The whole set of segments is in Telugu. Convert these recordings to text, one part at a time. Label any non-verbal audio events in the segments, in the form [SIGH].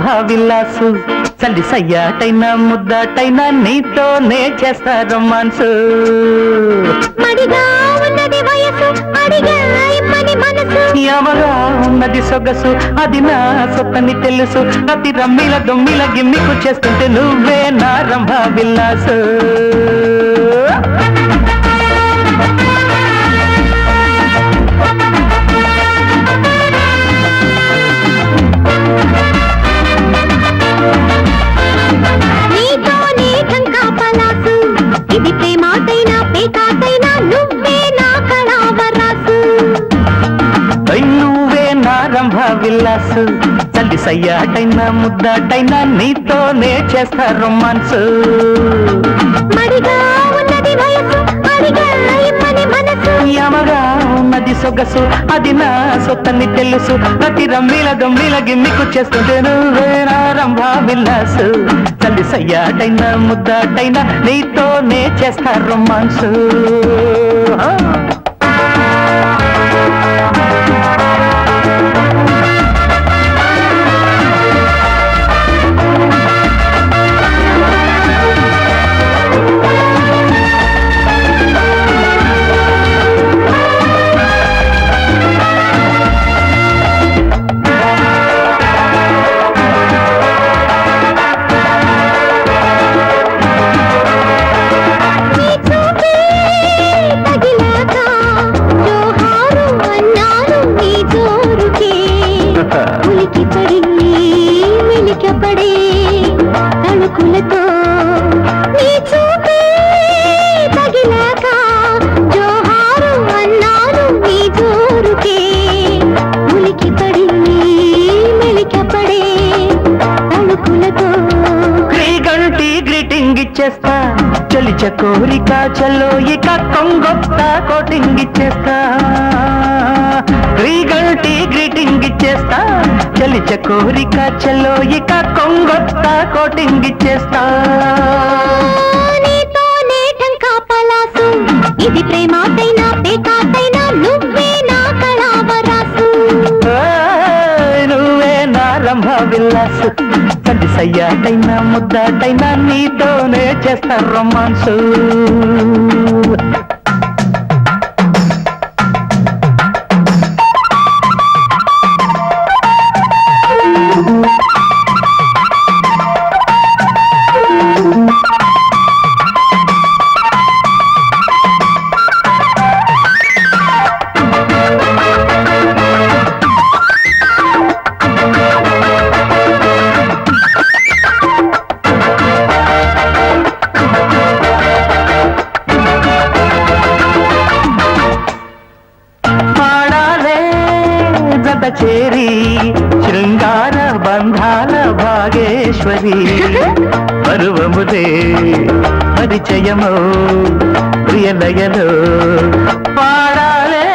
విల్లాసు చల్లి సయ్యాటైనా ముద్దాటైనా నీతోనే చేస్తా రొమాన్సు. యమగా ఉన్నది సొగసు అది నా సొత్తని తెలుసు. ప్రతి రమ్మిల దొమ్మిల గిమ్మికు చేస్తుంటే నువ్వే నా రంభ విల్లాసు విల్లాసు చల్లి సయ్యాటైనా ముద్దాటైనా నీతోనే చేస్తా రొమాన్సు. యమగా ఉన్నది సొగసు అది నా సొత్తని తెలుసు. ప్రతి రమ్మిల దొమ్మిల గిమ్మికు చేస్తుంటే నువ్వే నా రంభ విల్లాసు చల్లి సయ్యాటైనా ముద్దాటైనా నీతోనే చేస్తా రొమాన్సు. గ్రీటింగ్ చలిచ కోరిక చలో ఇక కొంగొత్త కోటింగ్ ఇచ్చేస్తా క్రీగంటి గ్రీటింగ్ ఇచ్చేస్తా చలిచ కోరిక చలో ఇక కొంగొత్త కోటింగ్ ఇచ్చేస్తా నీతోనే టంకా పలాసు. ఇది ప్రేమాటైనా పేకాటైనా నువ్వే రంభ తండ్రి సయ్యాటైనా ముద్దాటైనా నీతోనే చేస్తా రొమాన్సు. చేరి శృంగార బంధాల భాగేశ్వరి. పర్వముదే పరిచయము ప్రియలయలో పాడాలే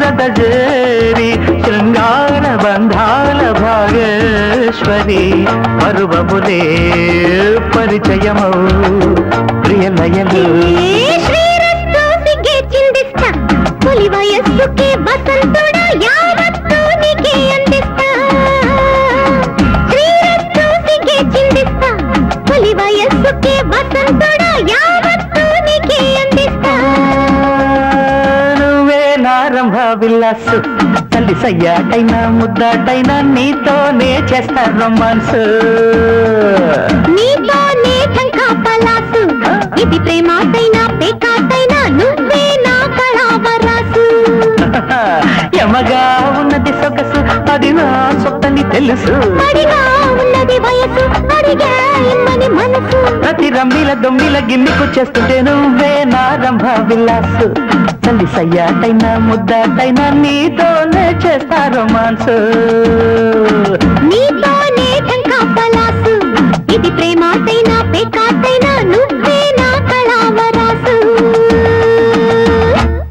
జతజేరి శృంగార బంధాల భాగేశ్వరి. పర్వముదే పరిచయము ప్రియలయలో. ఏ వయస్సుకే వసంతుడా విల్లాసు. తల్లి సయ్యాటైనా ముద్దాటైనా నీతోనే చేస్తా రొమాన్స్ నీతోనే టంకా పలాసు. ఇది ప్రేమాటైనా పేకాటైనా నువ్వే నా కళావరాసు. [LAUGHS] యమగా ఉన్నది సొగసు అది నా తెలుసు. ప్రతి రమ్మిల దొమ్మిల గిమ్మికు చేస్తుంటే నువ్వే నారంభ విల్లాసు తల్లి సయ్యాటైనా ముద్దాటైనా నీతోనే చేస్తా రొమాన్స్